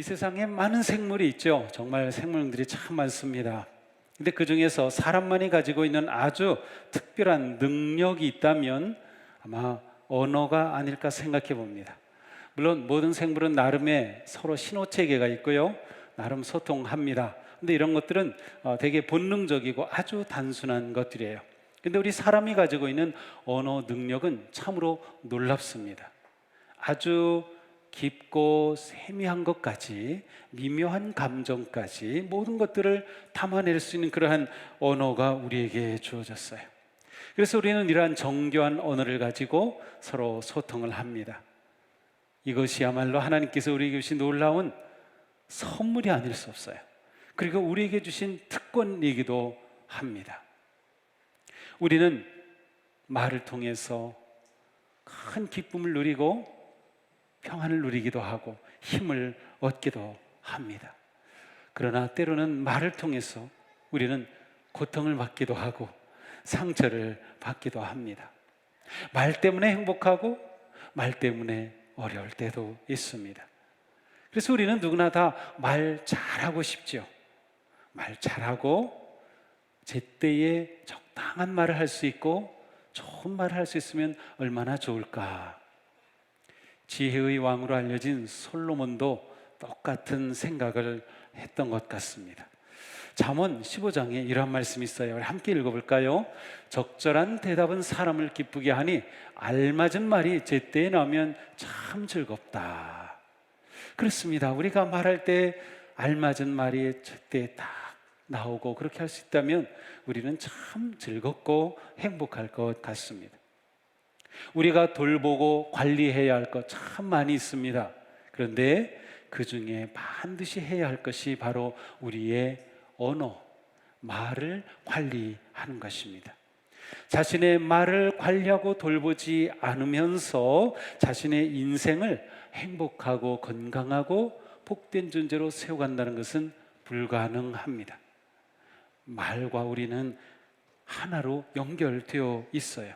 이 세상에 많은 생물이 있죠. 정말 생물들이 참 많습니다. 근데 그 중에서 사람만이 가지고 있는 아주 특별한 능력이 있다면 아마 언어가 아닐까 생각해 봅니다. 물론 모든 생물은 나름의 서로 신호 체계가 있고요. 나름 소통합니다. 근데 이런 것들은 어, 되게 본능적이고 아주 단순한 것들이에요. 근데 우리 사람이 가지고 있는 언어 능력은 참으로 놀랍습니다. 아주 깊고 세미한 것까지 미묘한 감정까지 모든 것들을 담아낼 수 있는 그러한 언어가 우리에게 주어졌어요. 그래서 우리는 이러한 정교한 언어를 가지고 서로 소통을 합니다. 이것이야말로 하나님께서 우리에게 주신 놀라운 선물이 아닐 수 없어요. 그리고 우리에게 주신 특권이기도 합니다. 우리는 말을 통해서 큰 기쁨을 누리고 평안을 누리기도 하고 힘을 얻기도 합니다. 그러나 때로는 말을 통해서 우리는 고통을 받기도 하고 상처를 받기도 합니다. 말 때문에 행복하고 말 때문에 어려울 때도 있습니다. 그래서 우리는 누구나 다 말 잘하고 싶죠. 말 잘하고 제때에 적당한 말을 할 수 있고 좋은 말을 할 수 있으면 얼마나 좋을까. 지혜의 왕으로 알려진 솔로몬도 똑같은 생각을 했던 것 같습니다. 잠언 15장에 이러한 말씀이 있어요. 함께 읽어볼까요? 적절한 대답은 사람을 기쁘게 하니 알맞은 말이 제때에 나오면 참 즐겁다. 그렇습니다. 우리가 말할 때 알맞은 말이 제때에 딱 나오고 그렇게 할 수 있다면 우리는 참 즐겁고 행복할 것 같습니다. 우리가 돌보고 관리해야 할 것 참 많이 있습니다. 그런데 그 중에 반드시 해야 할 것이 바로 우리의 언어, 말을 관리하는 것입니다. 자신의 말을 관리하고 돌보지 않으면서 자신의 인생을 행복하고 건강하고 복된 존재로 세워간다는 것은 불가능합니다. 말과 우리는 하나로 연결되어 있어요.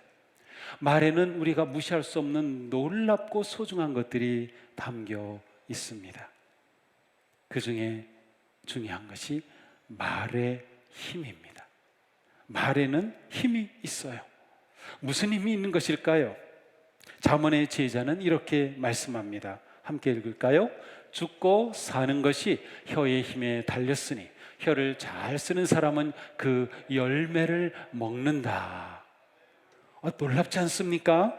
말에는 우리가 무시할 수 없는 놀랍고 소중한 것들이 담겨 있습니다. 그 중에 중요한 것이 말의 힘입니다. 말에는 힘이 있어요. 무슨 힘이 있는 것일까요? 잠언의 제자는 이렇게 말씀합니다. 함께 읽을까요? 죽고 사는 것이 혀의 힘에 달렸으니 혀를 잘 쓰는 사람은 그 열매를 먹는다. 어, 놀랍지 않습니까?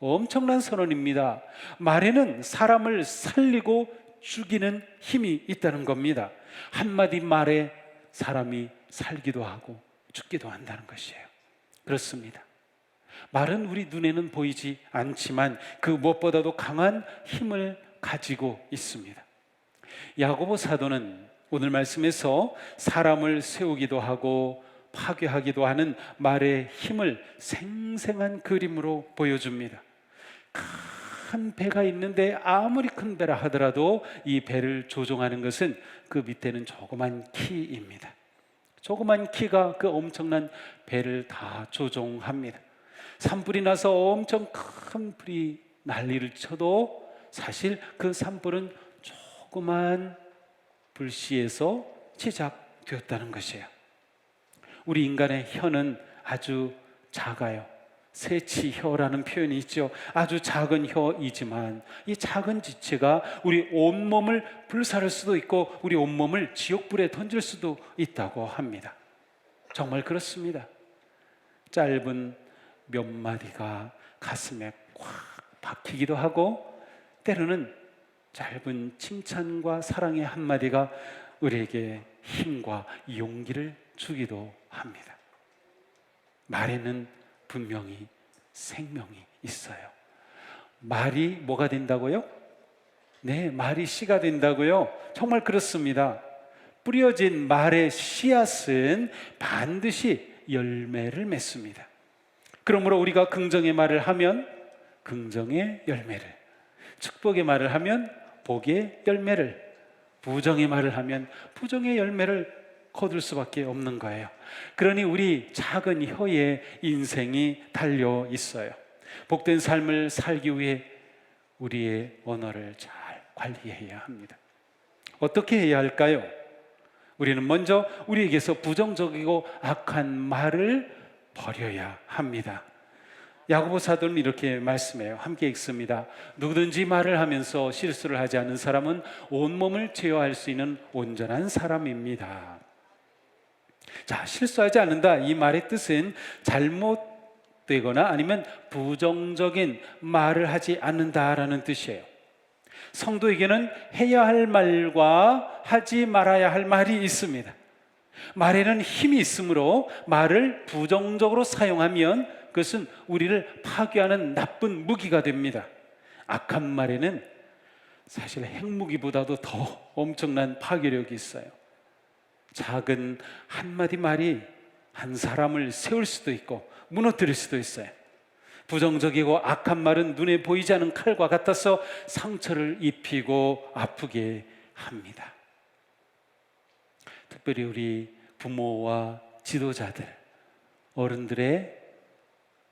엄청난 선언입니다. 말에는 사람을 살리고 죽이는 힘이 있다는 겁니다. 한마디 말에 사람이 살기도 하고 죽기도 한다는 것이에요. 그렇습니다. 말은 우리 눈에는 보이지 않지만 그 무엇보다도 강한 힘을 가지고 있습니다. 야고보 사도는 오늘 말씀에서 사람을 세우기도 하고 파괴하기도 하는 말의 힘을 생생한 그림으로 보여줍니다. 큰 배가 있는데 아무리 큰 배라 하더라도 이 배를 조종하는 것은 그 밑에는 조그만 키입니다. 조그만 키가 그 엄청난 배를 다 조종합니다. 산불이 나서 엄청 큰 불이 난리를 쳐도 사실 그 산불은 조그만 불씨에서 시작되었다는 것이에요. 우리 인간의 혀는 아주 작아요. 세치혀라는 표현이 있죠. 아주 작은 혀이지만 이 작은 지체가 우리 온몸을 불사를 수도 있고 우리 온몸을 지옥불에 던질 수도 있다고 합니다. 정말 그렇습니다. 짧은 몇 마디가 가슴에 꽉 박히기도 하고 때로는 짧은 칭찬과 사랑의 한마디가 우리에게 힘과 용기를 주기도 합니다. 말에는 분명히 생명이 있어요. 말이 뭐가 된다고요? 네, 말이 씨가 된다고요? 정말 그렇습니다. 뿌려진 말의 씨앗은 반드시 열매를 맺습니다. 그러므로 우리가 긍정의 말을 하면 긍정의 열매를, 축복의 말을 하면 복의 열매를, 부정의 말을 하면 부정의 열매를 거둘 수밖에 없는 거예요. 그러니 우리 작은 혀에 인생이 달려 있어요. 복된 삶을 살기 위해 우리의 언어를 잘 관리해야 합니다. 어떻게 해야 할까요? 우리는 먼저 우리에게서 부정적이고 악한 말을 버려야 합니다. 야고보 사도는 이렇게 말씀해요. 함께 읽습니다. 누구든지 말을 하면서 실수를 하지 않는 사람은 온몸을 제어할 수 있는 온전한 사람입니다. 자, 실수하지 않는다. 이 말의 뜻은 잘못되거나 아니면 부정적인 말을 하지 않는다라는 뜻이에요. 성도에게는 해야 할 말과 하지 말아야 할 말이 있습니다. 말에는 힘이 있으므로 말을 부정적으로 사용하면 그것은 우리를 파괴하는 나쁜 무기가 됩니다. 악한 말에는 사실 핵무기보다도 더 엄청난 파괴력이 있어요. 작은 한마디 말이 한 사람을 세울 수도 있고 무너뜨릴 수도 있어요. 부정적이고 악한 말은 눈에 보이지 않는 칼과 같아서 상처를 입히고 아프게 합니다. 특별히 우리 부모와 지도자들, 어른들의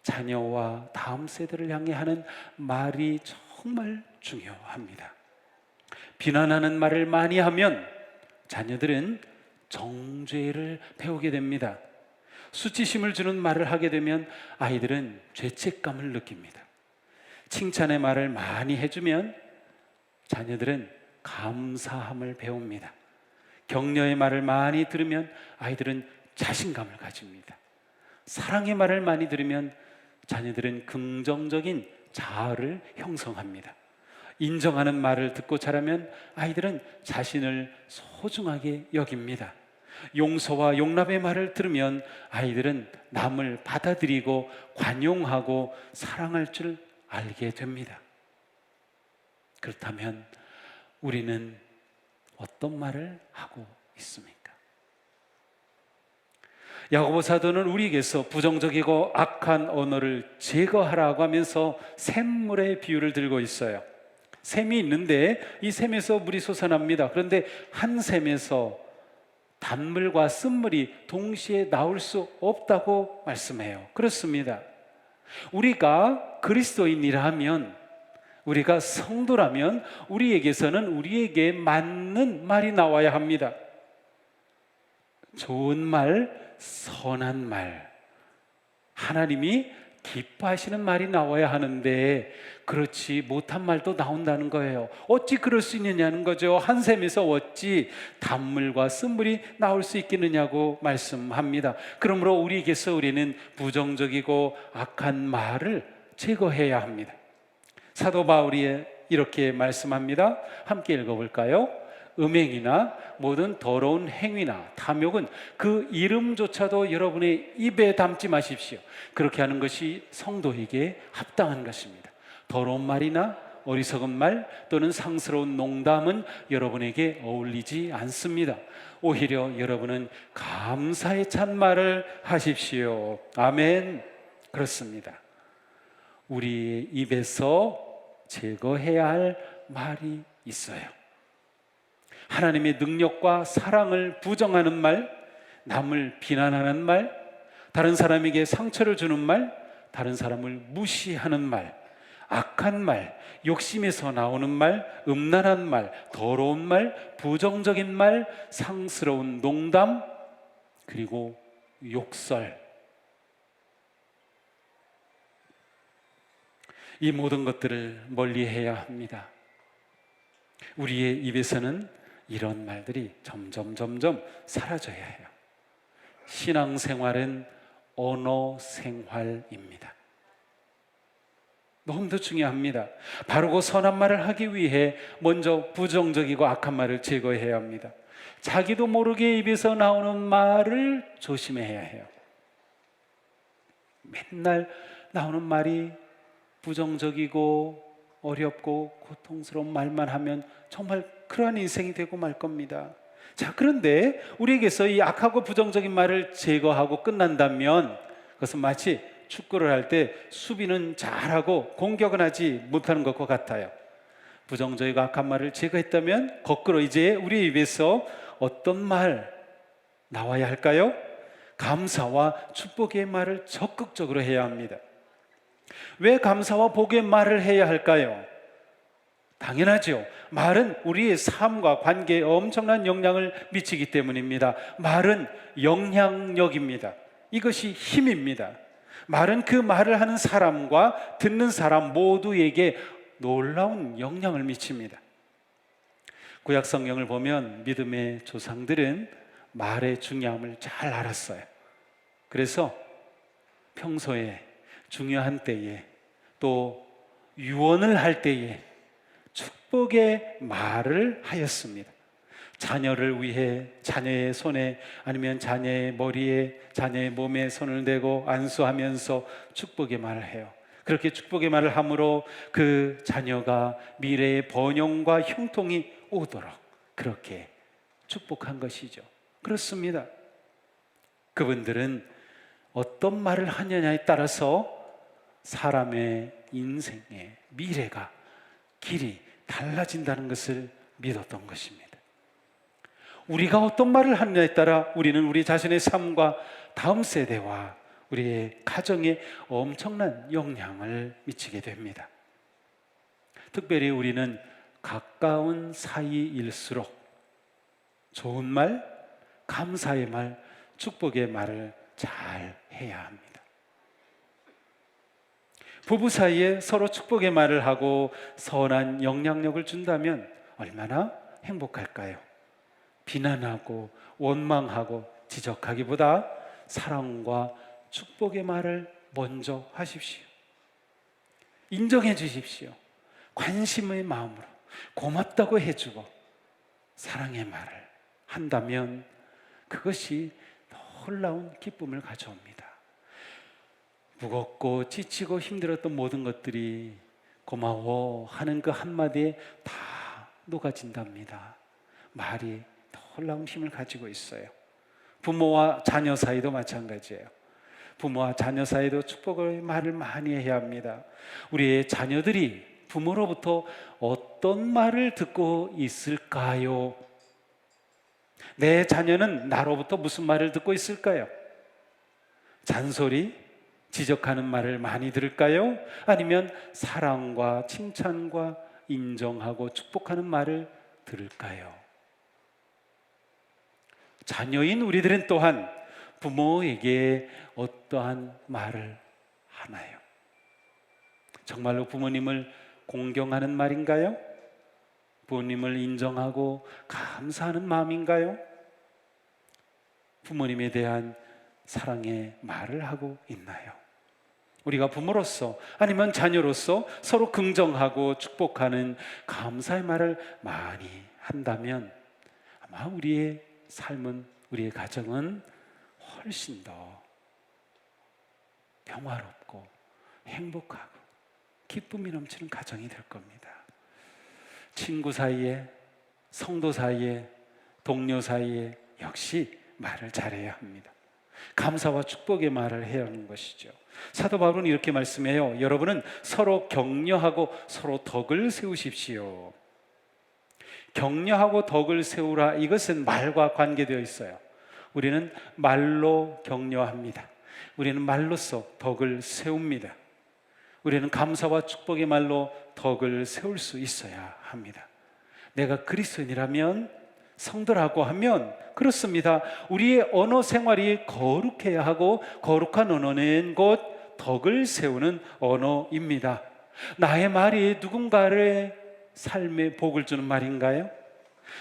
자녀와 다음 세대를 향해 하는 말이 정말 중요합니다. 비난하는 말을 많이 하면 자녀들은 정죄를 배우게 됩니다. 수치심을 주는 말을 하게 되면 아이들은 죄책감을 느낍니다. 칭찬의 말을 많이 해주면 자녀들은 감사함을 배웁니다. 격려의 말을 많이 들으면 아이들은 자신감을 가집니다. 사랑의 말을 많이 들으면 자녀들은 긍정적인 자아를 형성합니다. 인정하는 말을 듣고 자라면 아이들은 자신을 소중하게 여깁니다. 용서와 용납의 말을 들으면 아이들은 남을 받아들이고 관용하고 사랑할 줄 알게 됩니다. 그렇다면 우리는 어떤 말을 하고 있습니까? 야고보 사도는 우리에게서 부정적이고 악한 언어를 제거하라고 하면서 샘물의 비유를 들고 있어요. 샘이 있는데 이 샘에서 물이 솟아납니다. 그런데 한 샘에서 단물과 쓴물이 동시에 나올 수 없다고 말씀해요. 그렇습니다. 우리가 그리스도인이라면 우리가 성도라면 우리에게서는 우리에게 맞는 말이 나와야 합니다. 좋은 말, 선한 말. 하나님이 기뻐하시는 말이 나와야 하는데 그렇지 못한 말도 나온다는 거예요. 어찌 그럴 수 있느냐는 거죠. 한 샘에서 어찌 단물과 쓴물이 나올 수 있겠느냐고 말씀합니다. 그러므로 우리에게서 우리는 부정적이고 악한 말을 제거해야 합니다. 사도 바울이 이렇게 말씀합니다. 함께 읽어볼까요? 음행이나 모든 더러운 행위나 탐욕은 그 이름조차도 여러분의 입에 담지 마십시오. 그렇게 하는 것이 성도에게 합당한 것입니다. 더러운 말이나 어리석은 말 또는 상스러운 농담은 여러분에게 어울리지 않습니다. 오히려 여러분은 감사의 찬말을 하십시오. 아멘. 그렇습니다. 우리 입에서 제거해야 할 말이 있어요. 하나님의 능력과 사랑을 부정하는 말, 남을 비난하는 말, 다른 사람에게 상처를 주는 말, 다른 사람을 무시하는 말, 악한 말, 욕심에서 나오는 말, 음란한 말, 더러운 말, 부정적인 말, 상스러운 농담, 그리고 욕설. 이 모든 것들을 멀리 해야 합니다. 우리의 입에서는 이런 말들이 점점 점점 사라져야 해요. 신앙생활은 언어 생활입니다. 너무도 중요합니다. 바르고 선한 말을 하기 위해 먼저 부정적이고 악한 말을 제거해야 합니다. 자기도 모르게 입에서 나오는 말을 조심해야 해요. 맨날 나오는 말이 부정적이고 어렵고 고통스러운 말만 하면 정말 그러한 인생이 되고 말 겁니다. 자, 그런데 우리에게서 이 악하고 부정적인 말을 제거하고 끝난다면 그것은 마치 축구를 할 때 수비는 잘하고 공격은 하지 못하는 것과 같아요. 부정적이고 악한 말을 제거했다면 거꾸로 이제 우리 입에서 어떤 말 나와야 할까요? 감사와 축복의 말을 적극적으로 해야 합니다. 왜 감사와 복의 말을 해야 할까요? 당연하죠. 말은 우리의 삶과 관계에 엄청난 영향을 미치기 때문입니다. 말은 영향력입니다. 이것이 힘입니다. 말은 그 말을 하는 사람과 듣는 사람 모두에게 놀라운 영향을 미칩니다. 구약 성경을 보면 믿음의 조상들은 말의 중요함을 잘 알았어요. 그래서 평소에 중요한 때에 또 유언을 할 때에 축복의 말을 하였습니다. 자녀를 위해 자녀의 손에 아니면 자녀의 머리에 자녀의 몸에 손을 대고 안수하면서 축복의 말을 해요. 그렇게 축복의 말을 함으로 그 자녀가 미래의 번영과 형통이 오도록 그렇게 축복한 것이죠. 그렇습니다. 그분들은 어떤 말을 하느냐에 따라서 사람의 인생의 미래가 길이 달라진다는 것을 믿었던 것입니다. 우리가 어떤 말을 하느냐에 따라 우리는 우리 자신의 삶과 다음 세대와 우리의 가정에 엄청난 영향을 미치게 됩니다. 특별히 우리는 가까운 사이일수록 좋은 말, 감사의 말, 축복의 말을 잘 해야 합니다. 부부 사이에 서로 축복의 말을 하고 선한 영향력을 준다면 얼마나 행복할까요? 비난하고 원망하고 지적하기보다 사랑과 축복의 말을 먼저 하십시오. 인정해 주십시오. 관심의 마음으로 고맙다고 해주고 사랑의 말을 한다면 그것이 놀라운 기쁨을 가져옵니다. 무겁고 지치고 힘들었던 모든 것들이 고마워 하는 그 한마디에 다 녹아진답니다. 말이 놀라운 힘을 가지고 있어요. 부모와 자녀 사이도 마찬가지예요. 부모와 자녀 사이도 축복의 말을 많이 해야 합니다. 우리의 자녀들이 부모로부터 어떤 말을 듣고 있을까요? 내 자녀는 나로부터 무슨 말을 듣고 있을까요? 잔소리, 지적하는 말을 많이 들을까요? 아니면 사랑과 칭찬과 인정하고 축복하는 말을 들을까요? 자녀인 우리들은 또한 부모에게 어떠한 말을 하나요? 정말로 부모님을 공경하는 말인가요? 부모님을 인정하고 감사하는 마음인가요? 부모님에 대한 사랑의 말을 하고 있나요? 우리가 부모로서 아니면 자녀로서 서로 긍정하고 축복하는 감사의 말을 많이 한다면 아마 우리의 삶은 우리의 가정은 훨씬 더 평화롭고 행복하고 기쁨이 넘치는 가정이 될 겁니다. 친구 사이에, 성도 사이에, 동료 사이에 역시 말을 잘해야 합니다. 감사와 축복의 말을 해야 하는 것이죠. 사도 바울은 이렇게 말씀해요. 여러분은 서로 격려하고 서로 덕을 세우십시오. 격려하고 덕을 세우라 이것은 말과 관계되어 있어요. 우리는 말로 격려합니다. 우리는 말로써 덕을 세웁니다. 우리는 감사와 축복의 말로 덕을 세울 수 있어야 합니다. 내가 그리스도인이라면 성도라고 하면 그렇습니다. 우리의 언어 생활이 거룩해야 하고 거룩한 언어는 곧 덕을 세우는 언어입니다. 나의 말이 누군가를 삶에 복을 주는 말인가요?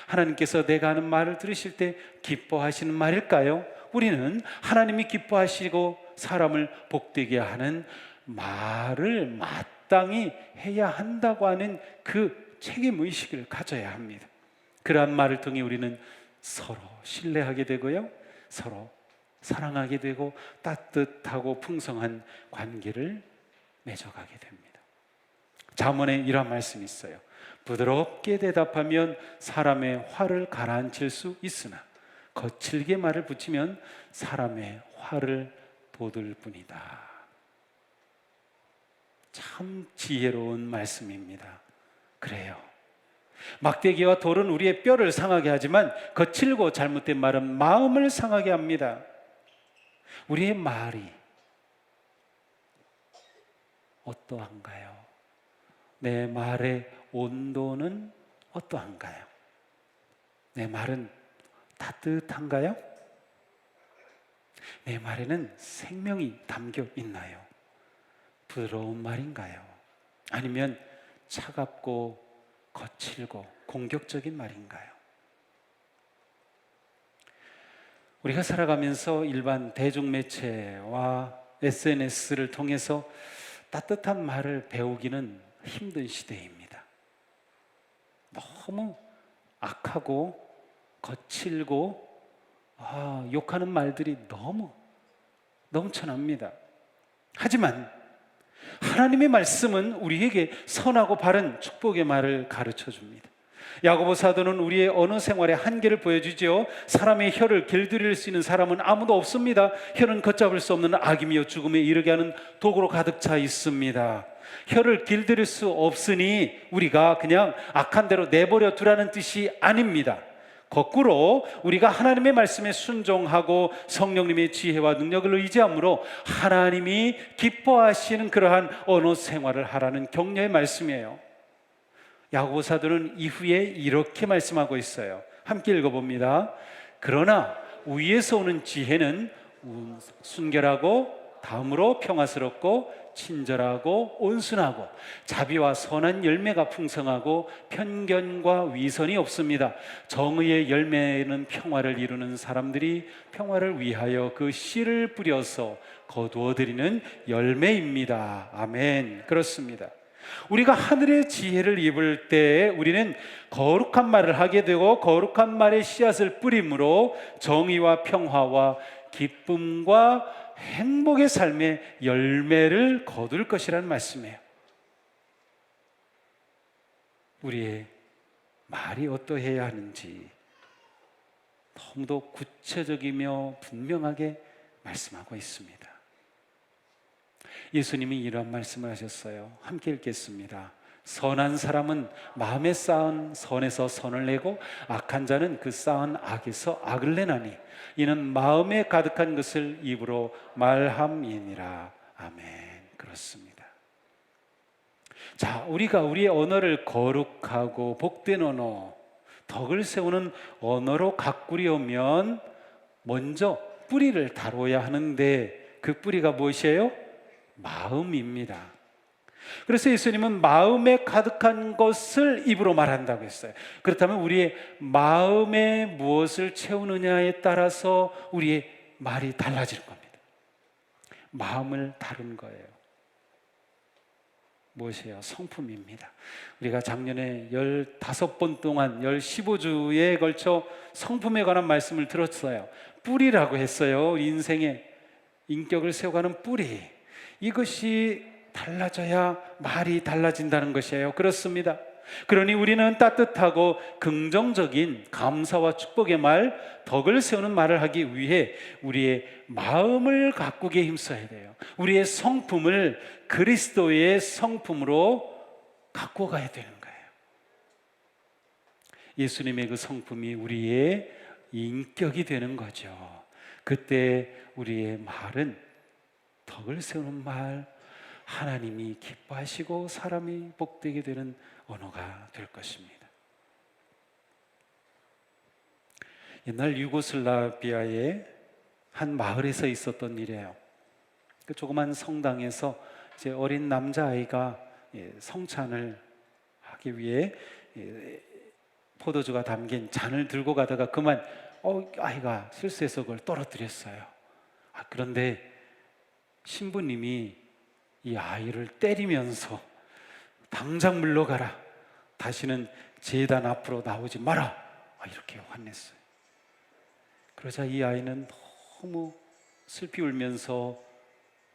하나님께서 내가 하는 말을 들으실 때 기뻐하시는 말일까요? 우리는 하나님이 기뻐하시고 사람을 복되게 하는 말을 마땅히 해야 한다고 하는 그 책임 의식을 가져야 합니다. 그러한 말을 통해 우리는 서로 신뢰하게 되고요. 서로 사랑하게 되고 따뜻하고 풍성한 관계를 맺어가게 됩니다. 잠언에 이런 말씀이 있어요. 부드럽게 대답하면 사람의 화를 가라앉힐 수 있으나 거칠게 말을 붙이면 사람의 화를 돋을 뿐이다. 참 지혜로운 말씀입니다. 그래요. 막대기와 돌은 우리의 뼈를 상하게 하지만 거칠고 잘못된 말은 마음을 상하게 합니다. 우리의 말이 어떠한가요? 내 말에 온도는 어떠한가요? 내 말은 따뜻한가요? 내 말에는 생명이 담겨 있나요? 부드러운 말인가요? 아니면 차갑고 거칠고 공격적인 말인가요? 우리가 살아가면서 일반 대중매체와 SNS를 통해서 따뜻한 말을 배우기는 힘든 시대입니다. 너무 악하고 거칠고 아, 욕하는 말들이 너무 넘쳐납니다. 하지만 하나님의 말씀은 우리에게 선하고 바른 축복의 말을 가르쳐 줍니다. 야고보 사도는 우리의 언어 생활의 한계를 보여주죠. 사람의 혀를 길들일 수 있는 사람은 아무도 없습니다. 혀는 걷잡을 수 없는 악이며 죽음에 이르게 하는 도구로 가득 차 있습니다. 혀를 길들일 수 없으니 우리가 그냥 악한 대로 내버려 두라는 뜻이 아닙니다. 거꾸로 우리가 하나님의 말씀에 순종하고 성령님의 지혜와 능력을 의지함으로 하나님이 기뻐하시는 그러한 언어 생활을 하라는 격려의 말씀이에요. 야고보 사도는 이후에 이렇게 말씀하고 있어요. 함께 읽어봅니다. 그러나 위에서 오는 지혜는 순결하고 다음으로 평화스럽고 친절하고 온순하고 자비와 선한 열매가 풍성하고 편견과 위선이 없습니다. 정의의 열매는 평화를 이루는 사람들이 평화를 위하여 그 씨를 뿌려서 거두어 드리는 열매입니다. 아멘. 그렇습니다. 우리가 하늘의 지혜를 입을 때 우리는 거룩한 말을 하게 되고 거룩한 말의 씨앗을 뿌림으로 정의와 평화와 기쁨과 행복의 삶의 열매를 거둘 것이라는 말씀이에요. 우리의 말이 어떠해야 하는지 너무도 구체적이며 분명하게 말씀하고 있습니다. 예수님이 이런 말씀을 하셨어요. 함께 읽겠습니다. 선한 사람은 마음에 쌓은 선에서 선을 내고 악한 자는 그 쌓은 악에서 악을 내나니 이는 마음에 가득한 것을 입으로 말함이니라. 아멘. 그렇습니다. 자, 우리가 우리의 언어를 거룩하고 복된 언어, 덕을 세우는 언어로 가꾸려면 먼저 뿌리를 다뤄야 하는데 그 뿌리가 무엇이에요? 마음입니다. 그래서 예수님은 마음에 가득한 것을 입으로 말한다고 했어요. 그렇다면 우리의 마음에 무엇을 채우느냐에 따라서 우리의 말이 달라질 겁니다. 마음을 다룬 거예요. 무엇이에요? 성품입니다. 우리가 작년에 15번 동안 15주에 걸쳐 성품에 관한 말씀을 들었어요. 뿌리라고 했어요. 인생의 인격을 세워가는 뿌리. 이것이 달라져야 말이 달라진다는 것이에요. 그렇습니다. 그러니 우리는 따뜻하고 긍정적인 감사와 축복의 말, 덕을 세우는 말을 하기 위해 우리의 마음을 가꾸게 힘써야 돼요. 우리의 성품을 그리스도의 성품으로 갖고 가야 되는 거예요. 예수님의 그 성품이 우리의 인격이 되는 거죠. 그때 우리의 말은 덕을 세우는 말, 하나님이 기뻐하시고 사람이 복되게 되는 언어가 될 것입니다. 옛날 유고슬라비아의 한 마을에서 있었던 일이에요. 그 조그만 성당에서 이제 어린 남자 아이가 예, 성찬을 하기 위해 예, 포도주가 담긴 잔을 들고 가다가 그만 어, 아이가 실수해서 그걸 떨어뜨렸어요. 아, 그런데 신부님이 이 아이를 때리면서 당장 물러가라. 다시는 재단 앞으로 나오지 마라. 아, 이렇게 화냈어요. 그러자 이 아이는 너무 슬피 울면서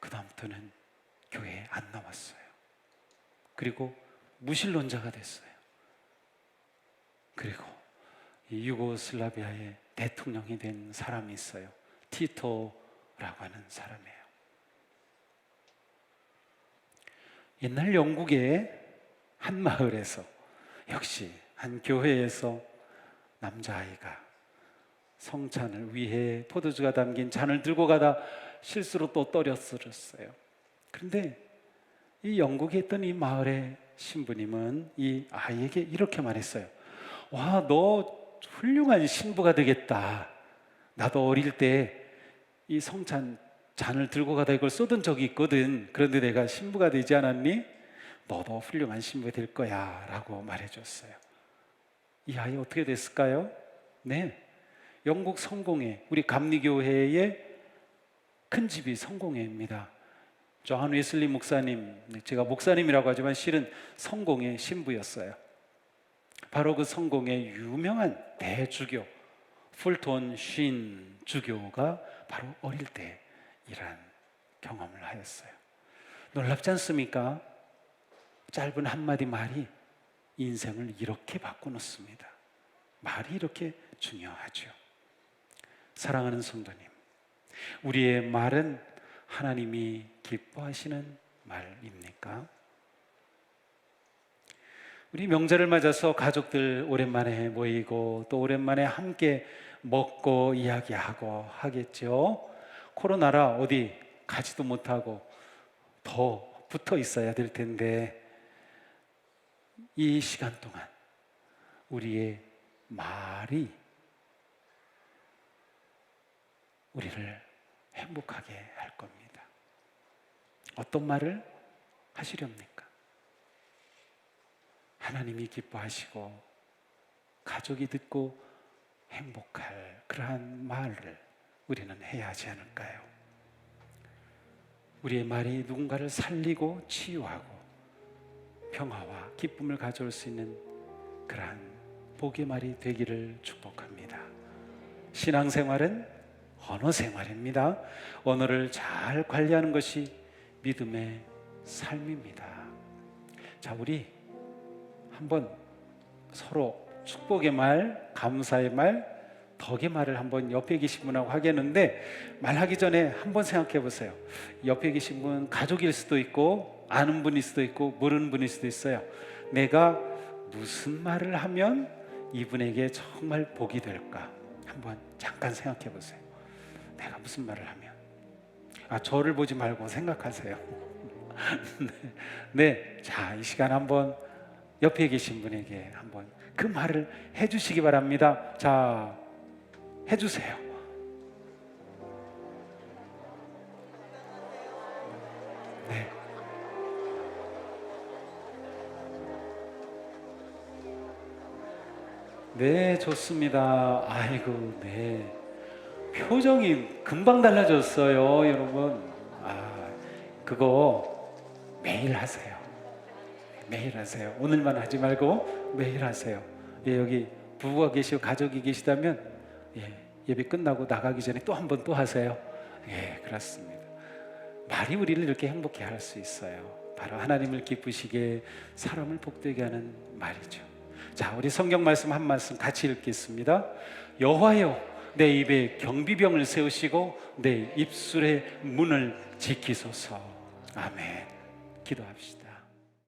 그다음부터는 교회에 안 나왔어요. 그리고 무신론자가 됐어요. 그리고 이 유고슬라비아의 대통령이 된 사람이 있어요. 티토라고 하는 사람이에요. 옛날 영국의 한 마을에서 역시 한 교회에서 남자아이가 성찬을 위해 포도주가 담긴 잔을 들고 가다 실수로 또 떨어뜨렸어요. 그런데 이 영국에 있던 이 마을의 신부님은 이 아이에게 이렇게 말했어요. 와, 너 훌륭한 신부가 되겠다. 나도 어릴 때 이 성찬 잔을 들고 가다 이걸 쏟은 적이 있거든. 그런데 내가 신부가 되지 않았니? 너도 훌륭한 신부가 될 거야. 라고 말해줬어요. 이 아이 어떻게 됐을까요? 네. 영국 성공회, 우리 감리교회의 큰 집이 성공회입니다. 존 웨슬리 목사님, 네, 제가 목사님이라고 하지만 실은 성공의 신부였어요. 바로 그 성공의 유명한 대주교 풀톤 쉰 주교가 바로 어릴 때 이러한 경험을 하였어요. 놀랍지 않습니까? 짧은 한마디 말이 인생을 이렇게 바꿔놓습니다. 말이 이렇게 중요하죠. 사랑하는 성도님, 우리의 말은 하나님이 기뻐하시는 말입니까? 우리 명절을 맞아서 가족들 오랜만에 모이고 또 오랜만에 함께 먹고 이야기하고 하겠죠. 코로나라 어디 가지도 못하고 더 붙어 있어야 될 텐데 이 시간 동안 우리의 말이 우리를 행복하게 할 겁니다. 어떤 말을 하시렵니까? 하나님이 기뻐하시고 가족이 듣고 행복할 그러한 말을 우리는 해야 하지 않을까요? 우리의 말이 누군가를 살리고 치유하고 평화와 기쁨을 가져올 수 있는 그러한 복의 말이 되기를 축복합니다. 신앙생활은 언어 생활입니다. 언어를 잘 관리하는 것이 믿음의 삶입니다. 자, 우리 한번 서로 축복의 말, 감사의 말, 덕의 말을 한번 옆에 계신 분하고 하겠는데 말하기 전에 한번 생각해 보세요. 옆에 계신 분 가족일 수도 있고 아는 분일 수도 있고 모르는 분일 수도 있어요. 내가 무슨 말을 하면 이분에게 정말 복이 될까? 한번 잠깐 생각해 보세요. 내가 무슨 말을 하면 아 저를 보지 말고 생각하세요. 네, 네, 자이 시간 한번 옆에 계신 분에게 한번 그 말을 해주시기 바랍니다. 자, 해주세요. 네. 네, 좋습니다. 아이고, 네. 표정이 금방 달라졌어요, 여러분. 아, 그거 매일 하세요. 매일 하세요. 오늘만 하지 말고 매일 하세요. 예, 여기 부부가 계시고 가족이 계시다면 예, 예 배 끝나고 나가기 전에 또 한 번 또 하세요. 예, 그렇습니다. 말이 우리를 이렇게 행복해 할 수 있어요. 바로 하나님을 기쁘시게 사람을 복되게 하는 말이죠. 자, 우리 성경 말씀 한 말씀 같이 읽겠습니다. 여호와여, 내 입에 경비병을 세우시고 내 입술의 문을 지키소서. 아멘. 기도합시다.